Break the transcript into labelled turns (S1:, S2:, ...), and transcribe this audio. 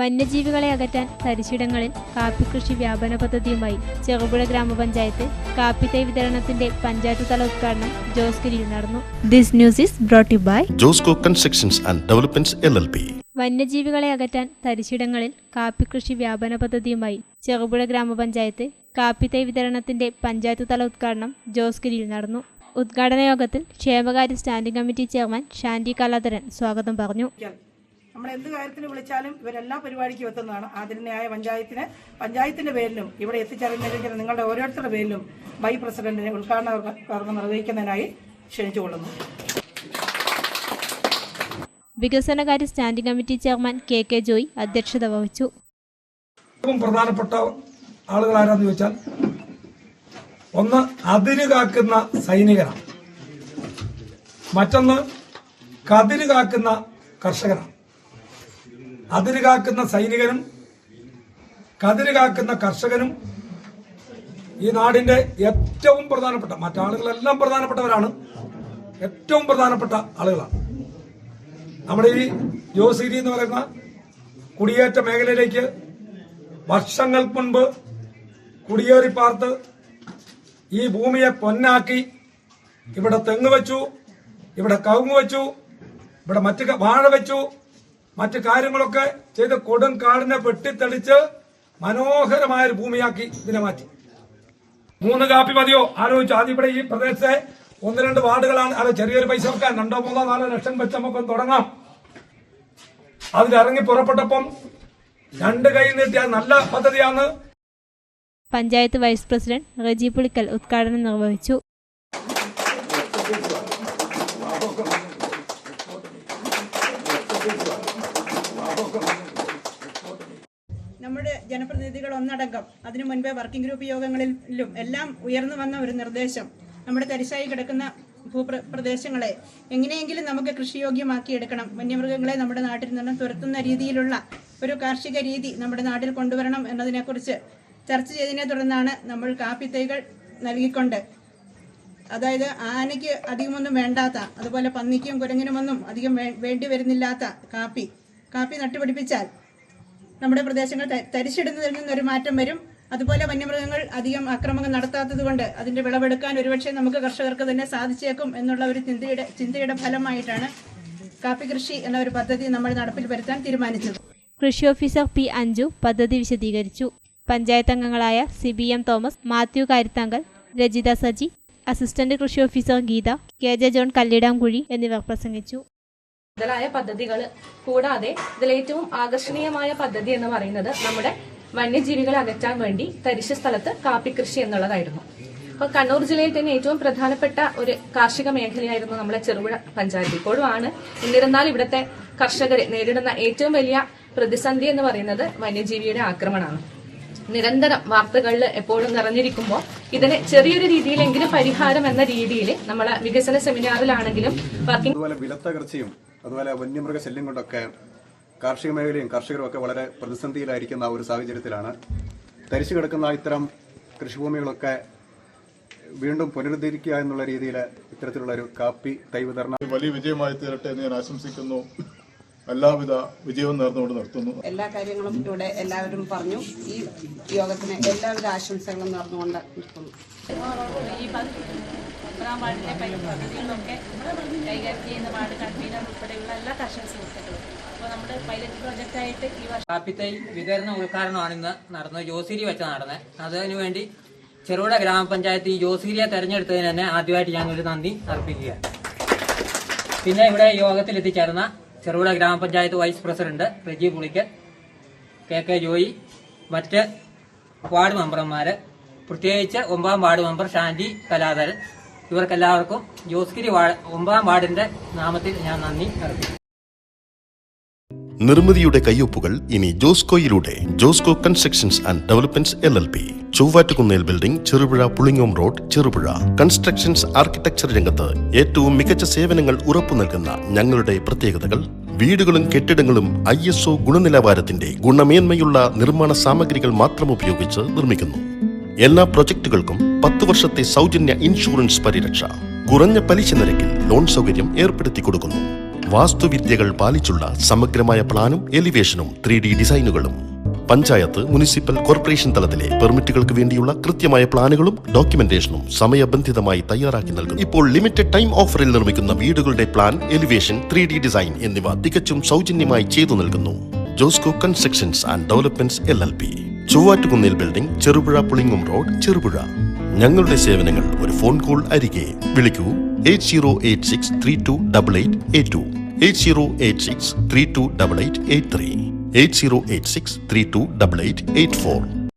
S1: വന്യജീവികളെ അകറ്റാൻ തരിശിടങ്ങളിൽ കാപ്പിക്കൃഷി വ്യാപന പദ്ധതിയുമായി ചെറുപുഴ ഗ്രാമപഞ്ചായത്ത് കാപ്പിത്തൈ വിതരണത്തിന്റെ പഞ്ചായത്ത് തല ഉദ്ഘാടനം ജോസ് ഗിരിയിൽ നടന്നു. This news is brought you by
S2: Josco constructions and developments L L P.
S1: വന്യജീവികളെ അകറ്റാൻ തരിശിടങ്ങളിൽ കാപ്പിക്കൃഷി വ്യാപന പദ്ധതിയുമായി ചെറുപുഴ ഗ്രാമപഞ്ചായത്ത് കാപ്പിത്തൈ വിതരണത്തിന്റെ പഞ്ചായത്ത് തല ഉദ്ഘാടനം ജോസ് ഗിരിയിൽ നടന്നു. ഉദ്ഘാടന യോഗത്തിൽ ക്ഷേമകാര്യ standing committee chairman Shandy Kaladharan സ്വാഗതം പറഞ്ഞു.
S3: നമ്മൾ എന്ത് കാര്യത്തിന് വിളിച്ചാലും ഇവരെല്ലാ പരിപാടിക്കും എത്തുന്നതാണ്. ആദരണീയായ പഞ്ചായത്തിന് പഞ്ചായത്തിന്റെ പേരിലും ഇവിടെ എത്തിച്ചേർന്നിരിക്കുന്ന നിങ്ങളുടെ ഓരോരുത്തരുടെ പേരിലും വൈ പ്രസിഡന്റിനെ ഉദ്ഘാടന കർമ്മം നിർവഹിക്കുന്നതിനായി ക്ഷണിച്ചുകൊള്ളുന്നു.
S1: വികസനകാര്യ standing committee chairman K K Joy അധ്യക്ഷത വഹിച്ചു.
S4: ഏറ്റവും പ്രധാനപ്പെട്ട ആളുകൾ ആരാന്ന് ചോദിച്ചാൽ ഒന്ന് അതിര് കാക്കുന്ന സൈനികനാണ് മറ്റൊന്ന് കതിര് കാക്കുന്ന കർഷകനാണ് അതിര് കാക്കുന്ന സൈനികനും കതിര് കാക്കുന്ന കർഷകനും ഈ നാടിന്റെ ഏറ്റവും പ്രധാനപ്പെട്ട മറ്റാളുകളെല്ലാം പ്രധാനപ്പെട്ടവരാണ്. ഏറ്റവും പ്രധാനപ്പെട്ട ആളുകളാണ്. നമ്മുടെ ഈ ജോസിരി എന്ന് പറയുന്ന കുടിയേറ്റ മേഖലയിലേക്ക് വർഷങ്ങൾക്ക് മുൻപ് കുടിയേറി പാർത്ത് ഈ ഭൂമിയെ പൊന്നാക്കി ഇവിടെ തെങ്ങ് വെച്ചു ഇവിടെ കവുങ്ങ് വെച്ചു ഇവിടെ മറ്റു വാഴ വെച്ചു മറ്റ് കാര്യങ്ങളൊക്കെ ചെയ്ത് കൊടും കാടിനെ വെട്ടിത്തെളിച്ച് മനോഹരമായ ഒരു ഭൂമിയാക്കി ഇതിനെ മാറ്റി. മൂന്ന് കാപ്പി മതിയോ? ആലോചിച്ചു ആദ്യം ഇവിടെ ഈ പ്രദേശത്തെ ഒന്ന് രണ്ട് വാർഡുകളാണ്. അത് ചെറിയൊരു പൈസ വെക്കാൻ രണ്ടോ മൂന്നോ നാലോ ലക്ഷം വെച്ച് നമുക്ക് തുടങ്ങാം. അതിലിറങ്ങി പുറപ്പെട്ടപ്പം രണ്ട് കൈ നീട്ടിയ നല്ല പദ്ധതിയാണ്.
S1: പഞ്ചായത്ത് വൈസ് പ്രസിഡന്റ് റജി പുളിക്കൽ ഉദ്ഘാടനം നിർവഹിച്ചു.
S3: നമ്മുടെ ജനപ്രതിനിധികൾ ഒന്നടങ്കം അതിനു മുൻപേ വർക്കിംഗ് ഗ്രൂപ്പ് യോഗങ്ങളിലും എല്ലാം ഉയർന്നു വന്ന ഒരു നിർദ്ദേശം നമ്മുടെ തരിശായി കിടക്കുന്ന ഭൂപ്രദേശങ്ങളെ പ്രദേശങ്ങളെ എങ്ങനെയെങ്കിലും നമുക്ക് കൃഷിയോഗ്യമാക്കി എടുക്കണം. വന്യമൃഗങ്ങളെ നമ്മുടെ നാട്ടിൽ നിന്നും തുരത്തുന്ന രീതിയിലുള്ള ഒരു കാർഷിക രീതി നമ്മുടെ നാട്ടിൽ കൊണ്ടുവരണം എന്നതിനെക്കുറിച്ച് ചർച്ച ചെയ്തതിനെ തുടർന്നാണ് നമ്മൾ കാപ്പിത്തൈകൾ നൽകിക്കൊണ്ട് അതായത് ആനയ്ക്ക് അധികമൊന്നും വേണ്ടാത്ത അതുപോലെ പന്നിക്കും കുരങ്ങിനുമൊന്നും അധികം വേണ്ടി വരുന്നില്ലാത്ത കാപ്പി. കാപ്പി നട്ടുപിടിപ്പിച്ചാൽ നമ്മുടെ പ്രദേശങ്ങൾ തരിച്ചിടുന്നതിൽ നിന്നൊരു മാറ്റം വരും. അതുപോലെ വന്യമൃഗങ്ങൾ അധികം ആക്രമണം നടത്താത്തത് കൊണ്ട് അതിന്റെ വിളവെടുക്കാൻ ഒരുപക്ഷെ നമുക്ക് കർഷകർക്ക് തന്നെ സാധിച്ചേക്കും എന്നുള്ള ഒരു ചിന്തയുടെ ചിന്തയുടെ ഫലമായിട്ടാണ് കാപ്പി കൃഷി എന്ന ഒരു പദ്ധതി നമ്മൾ നടപ്പിൽ വരുത്താൻ തീരുമാനിച്ചത്.
S1: കൃഷി ഓഫീസർ പി അഞ്ജു പദ്ധതി വിശദീകരിച്ചു. പഞ്ചായത്ത് അംഗങ്ങളായ C B M Thomas Mathew Karithankal Rajitha Saji assistant കൃഷി officer Geetha K J John Kallidamkuzhi എന്നിവർ പ്രസംഗിച്ചു.
S5: മുതലായ പദ്ധതികൾ കൂടാതെ ഇതിലേറ്റവും ആകർഷണീയമായ പദ്ധതി എന്ന് പറയുന്നത് നമ്മുടെ വന്യജീവികളെ അകറ്റാൻ വേണ്ടി തരിശ സ്ഥലത്ത് കാപ്പി കൃഷി എന്നുള്ളതായിരുന്നു. അപ്പൊ കണ്ണൂർ ജില്ലയിൽ തന്നെ ഏറ്റവും പ്രധാനപ്പെട്ട ഒരു കാർഷിക മേഖലയായിരുന്നു നമ്മുടെ ചെറുപുഴ പഞ്ചായത്ത്. ഇപ്പോഴും ആണ് എന്നിരുന്നാൽ ഇവിടുത്തെ കർഷകരെ നേരിടുന്ന ഏറ്റവും വലിയ പ്രതിസന്ധി എന്ന് പറയുന്നത് വന്യജീവിയുടെ ആക്രമണമാണ്. നിരന്തരം വാർത്തകളിൽ എപ്പോഴും നിറഞ്ഞിരിക്കുമ്പോൾ ഇതിന് ചെറിയൊരു രീതിയിലെങ്കിലും പരിഹാരം എന്ന രീതിയിൽ നമ്മളെ വികസന സെമിനാറിലാണെങ്കിലും വർക്കിംഗ്
S6: വിലത്തകർച്ചയും അതുപോലെ വന്യമൃഗ ശല്യം കൊണ്ടൊക്കെ കാർഷിക മേഖലയും കർഷകരും ഒക്കെ വളരെ പ്രതിസന്ധിയിലായിരിക്കുന്ന ആ ഒരു സാഹചര്യത്തിലാണ്. തരിച്ചു കിടക്കുന്ന ഇത്തരം കൃഷിഭൂമികളൊക്കെ വീണ്ടും പുനരുദ്ധരിക്കുക എന്നുള്ള രീതിയിൽ ഇത്തരത്തിലുള്ള ഒരു കാപ്പി തൈ വിതരണം
S7: വലിയ വിജയമായി തീരട്ടെ എന്ന് ഞാൻ ആശംസിക്കുന്നു. എല്ലാവിധ വിജയവും നേർന്നുകൊണ്ട് നിർത്തുന്നു.
S8: എല്ലാ കാര്യങ്ങളും ഇവിടെ എല്ലാവരും പറഞ്ഞു. ഈ യോഗത്തിന് എല്ലാവിധ ആശംസകളും നേർന്നുകൊണ്ട് നിർത്തുന്നു.
S9: പത്താം വാർഡിലെ പദ്ധതികളൊക്കെ കൈകാര്യം ചെയ്യുന്ന വാർഡ് കൺവീനർ ഉൾപ്പെടെയുള്ള എല്ലാ കർഷക സുഹൃത്തുക്കളും. അപ്പോൾ നമ്മുടെ പൈലറ്റ് ഈ
S10: കാപ്പിത്തൈ വിതരണ ഉദ്ഘാടനമാണ് ഇന്ന് നടന്നത്. ജോസിരി വെച്ച നടന്നത്. അതിനു വേണ്ടി ചെറുകിട ഗ്രാമപഞ്ചായത്ത് ഈ ജോസിരിയെ തെരഞ്ഞെടുത്തതിന് തന്നെ ആദ്യമായിട്ട് ഞാൻ ഒരു നന്ദി അർപ്പിക്കുകയാണ് പിന്നെ ഇവിടെ യോഗത്തിൽ എത്തിച്ചേർന്ന ചെറുകിട ഗ്രാമപഞ്ചായത്ത് vice president Reji Pulickal K K Joy മറ്റ് വാർഡ് മെമ്പർമാര് പ്രത്യേകിച്ച് ഒമ്പതാം വാർഡ് മെമ്പർ ഷാൻഡി കലാധരൻ ഇവർക്കെല്ലാവർക്കും ജോസ്ഗിരി ഒമ്പതാം വാർഡിന്റെ നാമത്തിൽ ഞാൻ നന്ദി അർപ്പിക്കുന്നു.
S2: നിർമ്മിതിയുടെ കയ്യൊപ്പുകൾ ഇനി ജോസ്കോയിലൂടെ Josco constructions and developments L L P Chovvattukunnel building Cherupuzha Pulingome road Cherupuzha. Constructions architecture രംഗത്ത് ഏറ്റവും മികച്ച സേവനങ്ങൾ ഉറപ്പു നൽകുന്ന ഞങ്ങളുടെ പ്രത്യേകതകൾ വീടുകളും കെട്ടിടങ്ങളും ഐ എസ് ഒ ഗുണനിലവാരത്തിന്റെ ഗുണമേന്മയുള്ള നിർമ്മാണ സാമഗ്രികൾ മാത്രം ഉപയോഗിച്ച് നിർമ്മിക്കുന്നു. എല്ലാ പ്രൊജക്ടുകൾക്കും പത്ത് വർഷത്തെ സൗജന്യ ഇൻഷുറൻസ് പരിരക്ഷ. കുറഞ്ഞ പലിശ നിരക്കിൽ ലോൺ സൗകര്യം ഏർപ്പെടുത്തി കൊടുക്കുന്നു. വാസ്തുവിദ്യകൾ പാലിച്ചുള്ള സമഗ്രമായ പ്ലാനും എലിവേഷനും ത്രീ ഡി ഡിസൈനുകളും. പഞ്ചായത്ത് മുനിസിപ്പൽ കോർപ്പറേഷൻ തലത്തിലെ പെർമിറ്റുകൾക്ക് വേണ്ടിയുള്ള കൃത്യമായ പ്ലാനുകളും ഡോക്യുമെന്റേഷനും സമയബന്ധിതമായി തയ്യാറാക്കി നൽകും ഇപ്പോൾ ലിമിറ്റഡ് ടൈം ഓഫറിൽ നിർമ്മിക്കുന്ന വീടുകളുടെ plan elevation three D design എന്നിവ തികച്ചും സൗജന്യമായി ചെയ്തു നൽകുന്നു. Josco constructions and developments L L P Chovvattukunnil building Cherupuzha Pulingome road Cherupuzha. ഞങ്ങളുടെ സേവനങ്ങൾ ഒരു ഫോൺ കോൾ അരികെ. വിളിക്കൂ eight zero eight six three two double eight eight two. Eight zero eight six three two double eight eight three. Eight zero eight six three two double eight eight four.